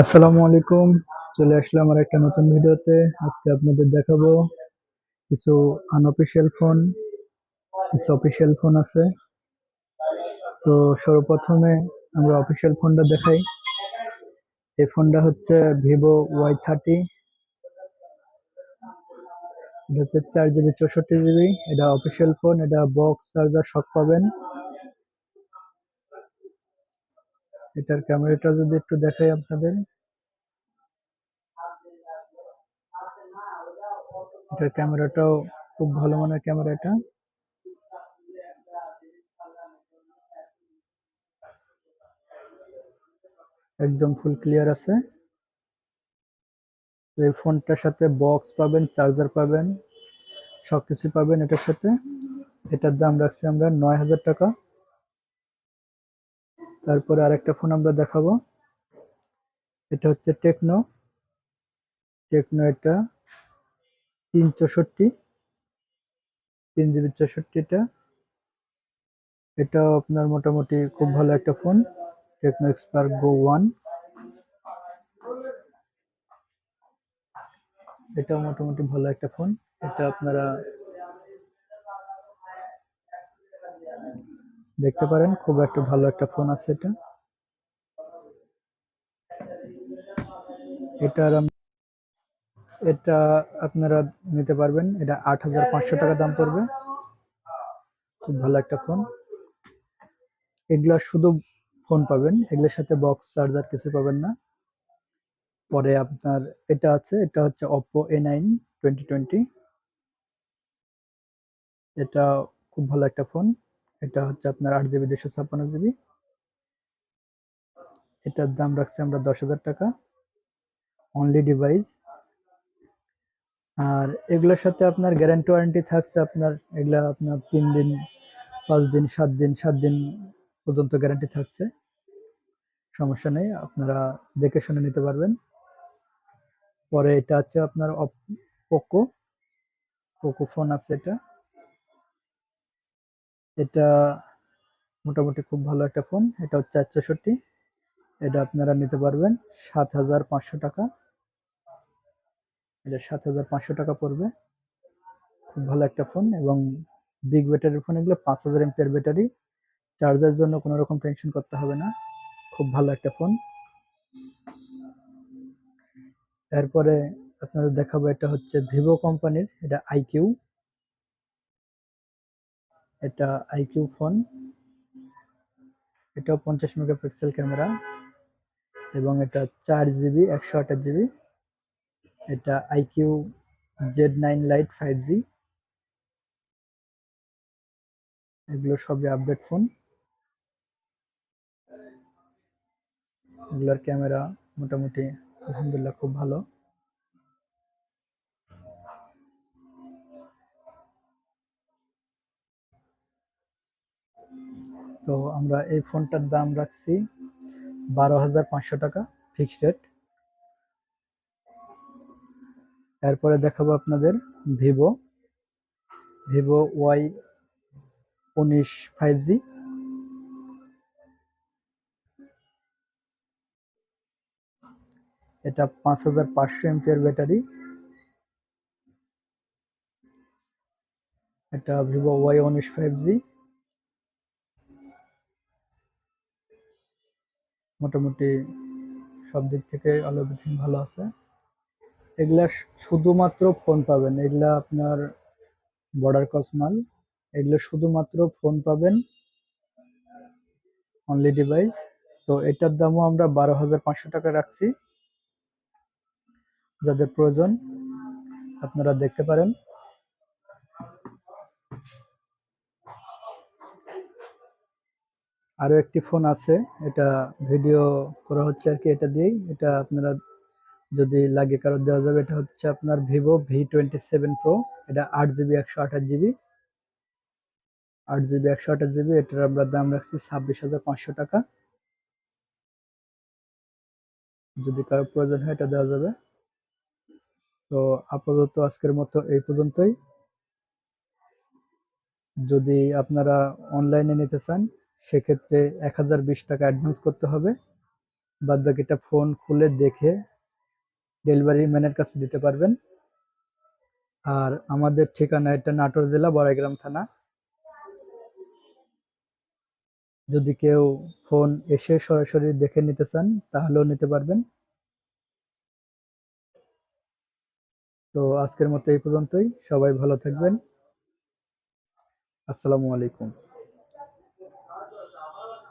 আসসালামু আলাইকুম। চলে আসলাম আমার একটা নতুন ভিডিওতে। আজকে আপনাদের দেখাবো কিছু আনঅফিসিয়াল ফোন কিছু অফিসিয়াল ফোন আছে। তো সর্বপ্রথমে আমরা অফিসিয়াল ফোনটা দেখাই। এই ফোনটা হচ্ছে ভিভো ওয়াই থার্টি এটা হচ্ছে চার জিবি চৌষট্টি জিবি এটা অফিসিয়াল ফোন এটা বক্স চার্জার সব পাবেন। এটার ক্যামেরাটা যদি একটু দেখাই আপনাদের। এটার ক্যামেরাটাও খুব ভালো মানের ক্যামেরা এটা একদম ফুল ক্লিয়ার আছে। এই ফোনটার সাথে বক্স পাবেন চার্জার পাবেন, সবকিছু পাবেন এটার সাথে। এটার দাম রাখছি আমরা নয় হাজার টাকা। তারপরে আরেকটা ফোন আমরা দেখাবো। এটা হচ্ছে টেকনো টেকনো এটা তিন চৌষট্টি, তিন জিবি চৌষট্টিটা। এটাও আপনার মোটামুটি খুব ভালো একটা phone Tecno expert go one এটাও মোটামুটি ভালো একটা ফোন এটা আপনারা দেখতে পারেন, খুব একটা ভালো একটা ফোন আছে এটা। এটার এটা আপনারা নিতে পারবেন, এটা আট হাজার পাঁচশো টাকা দাম পড়বে। খুব ভালো একটা ফোন। এগুলা শুধু ফোন পাবেন, এগুলোর সাথে বক্স চার্জার কিছু পাবেন না। পরে আপনার এটা আছে, এটা হচ্ছে Oppo A nine twenty twenty এটা খুব ভালো একটা ফোন। এটা হচ্ছে আপনার আট জিবি দুশো ছাপ্পান্ন জিবি। এটার দাম রাখছি আমরা দশ হাজার টাকা। অনলি ডিভাইস আর এগুলোর সাথে আপনার গ্যারান্টি ওয়ারেন্টি থাকছে আপনার, এগুলা আপনার তিন দিন, পাঁচ দিন, সাত দিন সাত দিন পর্যন্ত গ্যারান্টি থাকছে। সমস্যা নেই, আপনারা দেখে শুনে নিতে পারবেন। পরে এটা হচ্ছে আপনার পোকো পোকো ফোন আছে এটা। এটা মোটামুটি খুব ভালো একটা ফোন, এটা হচ্ছে চৌষট্টি। এটা আপনারা নিতে পারবেন সাত হাজার পাঁচশো টাকা। এটা সাত হাজার পাঁচশো টাকা পড়বে। খুব ভালো একটা ফোন এবং বিগ ব্যাটারির ফোন এগুলো পাঁচ হাজার এমপিয়ার ব্যাটারি চার্জের জন্য কোনো রকম টেনশন করতে হবে না। খুব ভালো একটা ফোন। এরপরে আপনাদের দেখাবো এটা হচ্ছে ভিভো কোম্পানির, এটা আইকিউ এটা আইকিউ ফোন এটাও পঞ্চাশ মেগাপিক্সেল ক্যামেরা এবং এটা চার জিবি একশো আঠাশ জিবি এটা iQOO Z nine lite five G এগুলো সবই আপডেট ফোন এগুলোর ক্যামেরা মোটামুটি আলহামদুলিল্লাহ খুব ভালো। তো আমরা এই ফোনটার দাম রাখছি বারো হাজার পাঁচশো টাকা ফিক্সড রেট এরপরে দেখাবো আপনাদের ভিভো। ভিভো ওয়াই উনিশ ফাইভ জি এটা পাঁচ হাজার পাঁচশো এমপিয়ার ব্যাটারি। এটা ভিভো ওয়াই উনিশ ফাইভ জি মোটামুটি সব দিক থেকে এভরিথিং ভালো আছে। এগুলা শুধুমাত্র ফোন পাবেন। এগুলা আপনার বর্ডার ক্রস মাল। এগুলো শুধুমাত্র ফোন পাবেন অনলি ডিভাইস তো এটার দামও আমরা বারো হাজার পাঁচশো টাকা রাখছি। যাদের প্রয়োজন আপনারা দেখতে পারেন। আরও একটি ফোন আছে। এটা ভিডিও করা হচ্ছে আর কি, এটা দিয়েই। এটা আপনারা যদি লাগে কারও দেওয়া যাবে, এটা হচ্ছে আপনার Vivo V twenty seven pro এটা আট জিবি একশো আঠাশ জিবি আট জিবি একশো আঠাশ জিবি এটার আমরা দাম রাখছি ছাব্বিশ হাজার পাঁচশো টাকা। যদি কারও প্রয়োজন হয়, এটা দেওয়া যাবে। তো আপাতত আজকের মতো এই পর্যন্তই। যদি আপনারা অনলাইনে নিতে চান সেক্ষেত্রে এক হাজার বিশ টাকা অ্যাডভান্স করতে হবে। বাদ বাকিটা ফোন খুলে দেখে ডেলিভারি ম্যানের কাছে দিতে পারবেন। আর আমাদের ঠিকানা এটা নাটোর জেলা বড়াইগ্রাম থানা। যদি কেউ ফোন এসে সরাসরি দেখে নিতে চান, তাহলেও নিতে পারবেন। তো আজকের মতো এই পর্যন্তই। সবাই ভালো থাকবেন। আসসালামু আলাইকুম।